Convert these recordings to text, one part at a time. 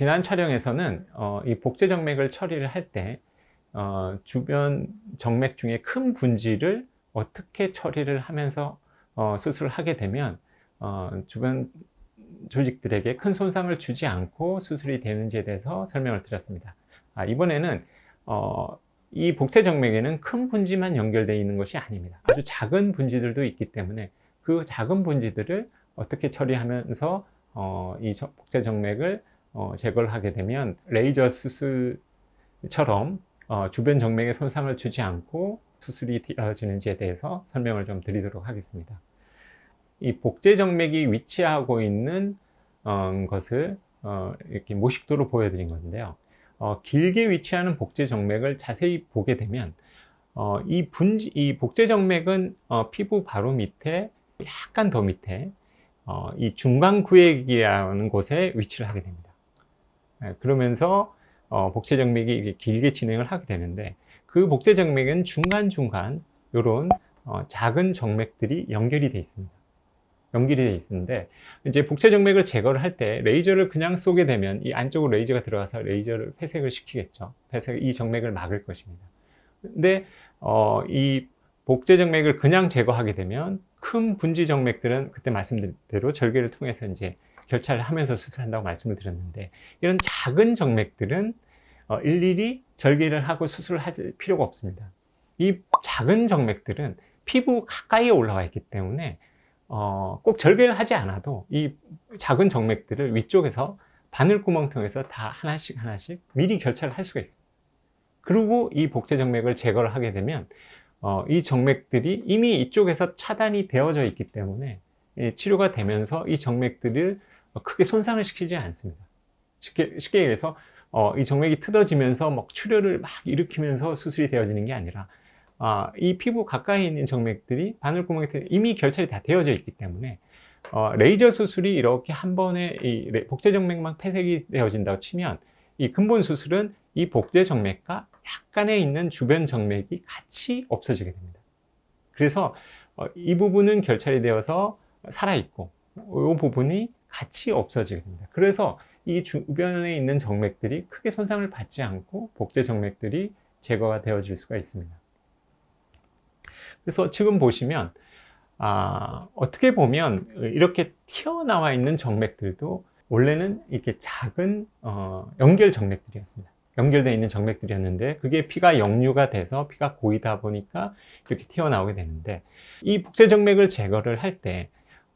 지난 촬영에서는 어, 이 복제 정맥을 처리를 할때 어, 주변 정맥 중에 큰 분지를 어떻게 처리를 하면서 어, 수술을 하게 되면 어, 주변 조직들에게 큰 손상을 주지 않고 수술이 되는지에 대해서 설명을 드렸습니다. 아, 이번에는 어, 이 복제 정맥에는 큰 분지만 연결되어 있는 것이 아닙니다. 아주 작은 분지들도 있기 때문에 그 작은 분지들을 어떻게 처리하면서 어, 이 저- 복제 정맥을 어, 제거를 하게 되면 레이저 수술처럼 어, 주변 정맥에 손상을 주지 않고 수술이 되어지는지에 대해서 설명을 좀 드리도록 하겠습니다. 이 복제 정맥이 위치하고 있는 어, 것을 어, 이렇게 모식도로 보여드린 건데요. 어, 길게 위치하는 복제 정맥을 자세히 보게 되면 어, 이 분지, 이 복제 정맥은 어, 피부 바로 밑에 약간 더 밑에 어, 이 중간 구획이라는 곳에 위치를 하게 됩니다. 예, 그러면서 어, 복제 정맥이 이렇게 길게 진행을 하게 되는데 그 복제 정맥은 중간중간 이런 어, 작은 정맥들이 연결이 돼 있습니다. 연결이 돼 있는데 이제 복제 정맥을 제거를 할 때 레이저를 그냥 쏘게 되면 이 안쪽으로 레이저가 들어가서 레이저를 회색을 시키겠죠. 회색 이 정맥을 막을 것입니다. 근데 어, 이 복제 정맥을 그냥 제거하게 되면 큰 분지 정맥들은 그때 말씀드린 대로 절개를 통해서 이제 결찰을 하면서 수술한다고 말씀을 드렸는데 이런 작은 정맥들은 어, 일일이 절개를 하고 수술을 할 필요가 없습니다. 이 작은 정맥들은 피부 가까이에 올라와 있기 때문에 어, 꼭 절개를 하지 않아도 이 작은 정맥들을 위쪽에서 바늘구멍 통해서 다 하나씩 하나씩 미리 결찰을 할 수가 있습니다. 그리고 이 복제 정맥을 제거를 하게 되면 어, 이 정맥들이 이미 이쪽에서 차단이 되어져 있기 때문에 예, 치료가 되면서 이 정맥들을 크게 손상을 시키지 않습니다. 쉽게, 쉽게 얘기해서 어, 이 정맥이 틀어지면서 막 출혈을 막 일으키면서 수술이 되어지는 게 아니라 아, 이 피부 가까이 있는 정맥들이 바늘구멍에 이미 결찰이 다 되어져 있기 때문에 어, 레이저 수술이 이렇게 한 번에 이 레- 복제 정맥만 폐색이 되어진다고 치면 이 근본 수술은 이 복제 정맥과 약간에 있는 주변 정맥이 같이 없어지게 됩니다. 그래서 어, 이 부분은 결찰이 되어서 살아있고 이 부분이 같이 없어지게 됩니다. 그래서 이 주변에 있는 정맥들이 크게 손상을 받지 않고 복제 정맥들이 제거가 되어질 수가 있습니다. 그래서 지금 보시면 아, 어떻게 보면 이렇게 튀어나와 있는 정맥들도 원래는 이렇게 작은 어, 연결 정맥들이었습니다. 연결되어 있는 정맥들이었는데 그게 피가 역류가 돼서 피가 고이다 보니까 이렇게 튀어나오게 되는데 이 복제 정맥을 제거를 할 때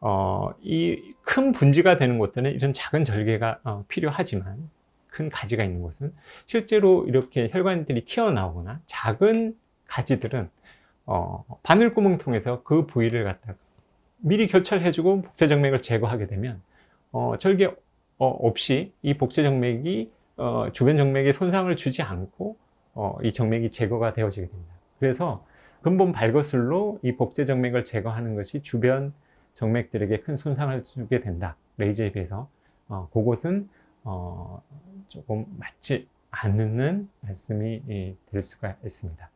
어, 이 큰 분지가 되는 곳들은 이런 작은 절개가 어, 필요하지만 큰 가지가 있는 곳은 실제로 이렇게 혈관들이 튀어나오거나 작은 가지들은 어, 바늘구멍 통해서 그 부위를 갖다가 미리 결찰해주고 복제 정맥을 제거하게 되면 어, 절개 어, 없이 이 복제 정맥이 어, 주변 정맥에 손상을 주지 않고 어, 이 정맥이 제거가 되어지게 됩니다. 그래서 근본 발거술로 이 복제 정맥을 제거하는 것이 주변 정맥들에게 큰 손상을 주게 된다. 레이저에 비해서 어, 그것은 어, 조금 맞지 않는 말씀이 이, 될 수가 있습니다.